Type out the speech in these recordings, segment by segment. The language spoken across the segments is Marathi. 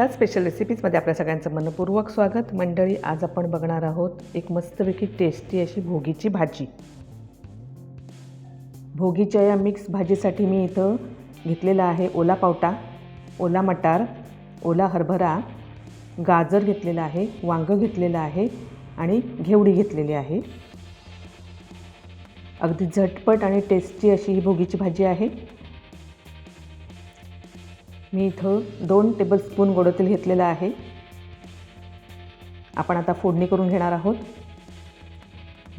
गीता स्पेशल रेसिपीजमध्ये आपल्या सगळ्यांचं मनपूर्वक स्वागत. मंडळी आज आपण बघणार आहोत एक मस्तपैकी टेस्टी अशी भोगीची भाजी. भोगीच्या या मिक्स भाजीसाठी मी इथं घेतलेला आहे ओला पावटा ओला मटार ओला हरभरा गाजर घेतलेला आहे वांगं घेतलेलं आहे आणि घेवडी घेतलेली आहे. अगदी झटपट आणि टेस्टी अशी ही भोगीची भाजी आहे. मी इथं दोन टेबलस्पून गोडं तेल घेतलेलं आहे. आपण आता फोडणी करून घेणार आहोत.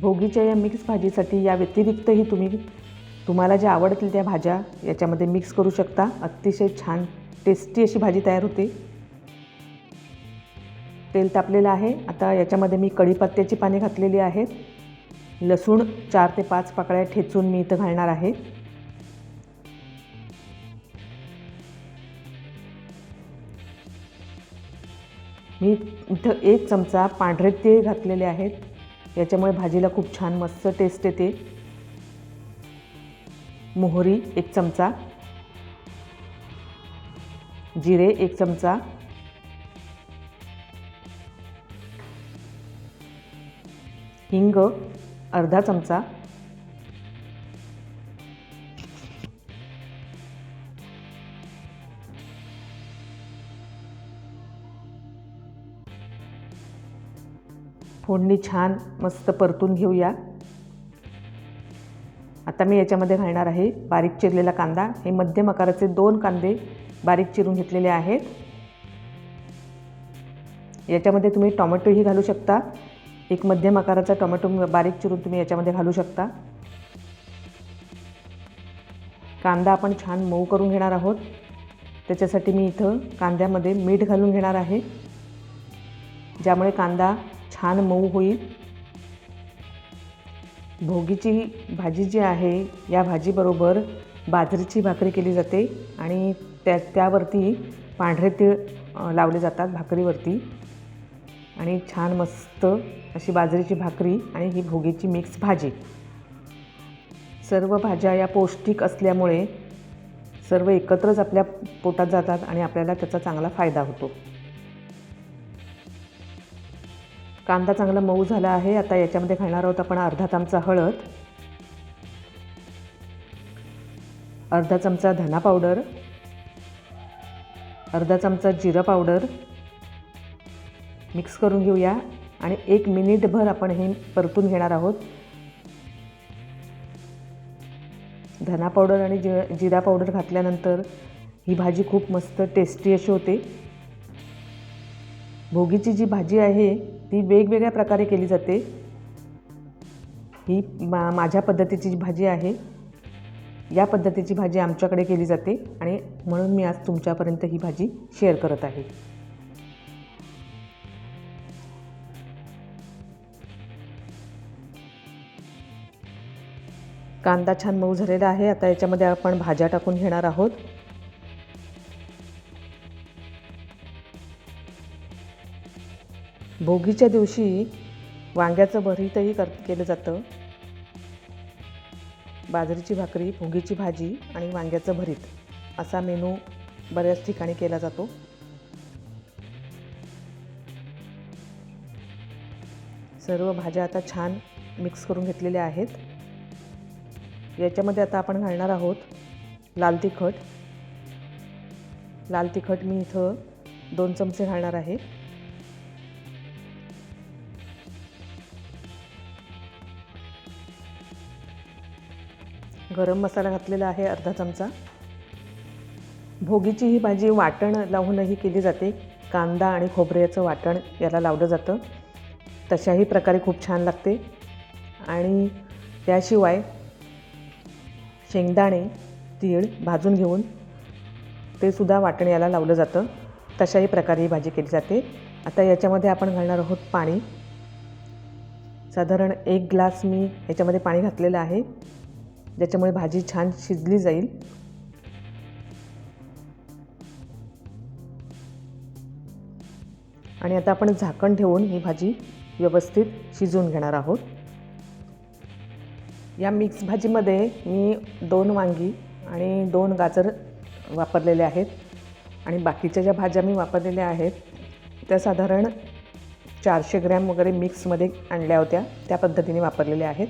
भोगीच्या या मिक्स भाजीसाठी या व्यतिरिक्तही तुम्ही तुम्हाला ज्या आवडतील त्या भाज्या याच्यामध्ये मिक्स करू शकता. अतिशय छान टेस्टी अशी भाजी तयार होते. तेल तापलेलं आहे. आता याच्यामध्ये मी कढीपत्त्याची पाने घातलेली आहेत. लसूण चार ते पाच पाकळ्या ठेचून मी इथं घालणार आहे. मी इथं एक चमचा पांढरे तीळ घातलेले आहेत. याच्यामुळे भाजीला खूप छान मस्त टेस्ट येते. मोहरी एक चमचा. जिरे एक चमचा. हिंग अर्धा चमचा. फोडणी छान मस्त परतून घेऊया. आता मी याच्यामध्ये घालणार आहे बारीक चिरलेला कांदा. हे मध्यम आकाराचे दोन कांदे बारीक चिरून घेतलेले आहेत. याच्यामध्ये तुम्ही टॉमॅटोही घालू शकता. एक मध्यम आकाराचा टोमॅटो बारीक चिरून तुम्ही याच्यामध्ये घालू शकता. कांदा आपण छान मऊ करून घेणार आहोत. त्याच्यासाठी मी इथं कांद्यामध्ये मीठ घालून घेणार आहे. ज्यामुळे कांदा छान मऊ होईल. भोगीची भाजी जी आहे या भाजीबरोबर बाजरीची भाकरी केली जाते आणि त्या त्यावरती पांढरे तीळ लावले जातात भाकरीवरती. आणि छान मस्त अशी बाजरीची भाकरी आणि ही भोगीची मिक्स भाजी. सर्व भाज्या या पौष्टिक असल्यामुळे सर्व एकत्रच आपल्या पोटात जातात आणि आपल्याला त्याचा चांगला फायदा होतो. कांदा चांगला मऊ झाला आहे. आता याच्यामध्ये घालणार आहोत आपण अर्धा चमचा हळद. अर्धा चमचा धना पावडर. अर्धा चमचा जिरं पावडर. मिक्स करून घेऊया. आणि एक मिनिटभर आपण हे परतून घेणार आहोत. धना पावडर आणि जि जिरा पावडर घातल्यानंतर ही भाजी खूप मस्त टेस्टी अशी होते. भोगीची जी भाजी आहे ती वेगवेगळ्या प्रकारे केली जाते. ही मा माझ्या पद्धतीची जी भाजी आहे या पद्धतीची भाजी आमच्याकडे केली जाते आणि म्हणून मी आज तुमच्यापर्यंत ही भाजी शेअर करत आहे. कांदा छान मऊ झालेला आहे. आता याच्यामध्ये आपण भाज्या टाकून घेणार आहोत. भोगीच्या दिवशी वांग्याचं भरीतही कर केलं जातं. बाजरीची भाकरी भोगीची भाजी आणि वांग्याचं भरीत असा मेनू बऱ्याच ठिकाणी केला जातो. सर्व भाज्या आता छान मिक्स करून घेतलेल्या आहेत. याच्यामध्ये आता आपण घालणार आहोत लाल तिखट. लाल तिखट मी इथं दोन चमचे घालणार आहे. गरम मसाला घातलेला आहे अर्धा चमचा. भोगीची ही भाजी वाटण लावूनही केली जाते. कांदा आणि खोबऱ्याचं वाटण याला लावलं जातं. तशाही प्रकारे खूप छान लागते. आणि त्याशिवाय शेंगदाणे तीळ भाजून घेऊन ते सुद्धा वाटण याला लावलं जातं. तशाही प्रकारे ही भाजी केली जाते. आता याच्यामध्ये आपण घालणार आहोत पाणी. साधारण एक ग्लास मी याच्यामध्ये पाणी घातलेलं आहे. ज्याच्यामुळे भाजी छान शिजली जाईल. आणि आता आपण झाकण ठेवून ही भाजी व्यवस्थित शिजवून घेणार आहोत. या मिक्स भाजीमध्ये मी दोन वांगी आणि दोन गाजर वापरलेले आहेत. आणि बाकीच्या ज्या भाज्या मी वापरलेल्या आहेत त्या साधारण चारशे ग्रॅम वगैरे मिक्समध्ये आणल्या होत्या. त्या पद्धतीने वापरलेल्या आहेत.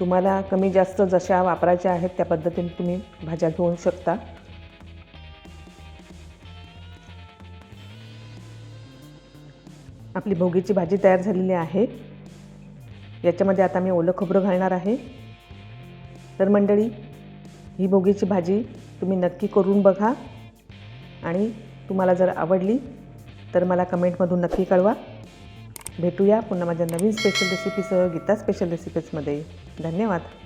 तुम्हाला कमी जास्त जशा वापरायच्या आहेत त्या पद्धतीने तुम्ही भाज्या घेऊ शकता. आपली भोगीची भाजी तयार झालेली आहे. याच्यामध्ये आता मी ओलं खोबरं घालणार आहे. तर मंडळी ही भोगीची भाजी तुम्ही नक्की करून बघा. आणि तुम्हाला जर आवडली तर मला कमेंटमधून नक्की कळवा. भेटूया पुन्हा माझ्या नवीन स्पेशल रेसिपीसह गीता स्पेशल रेसिपीजमध्ये धन्यवाद.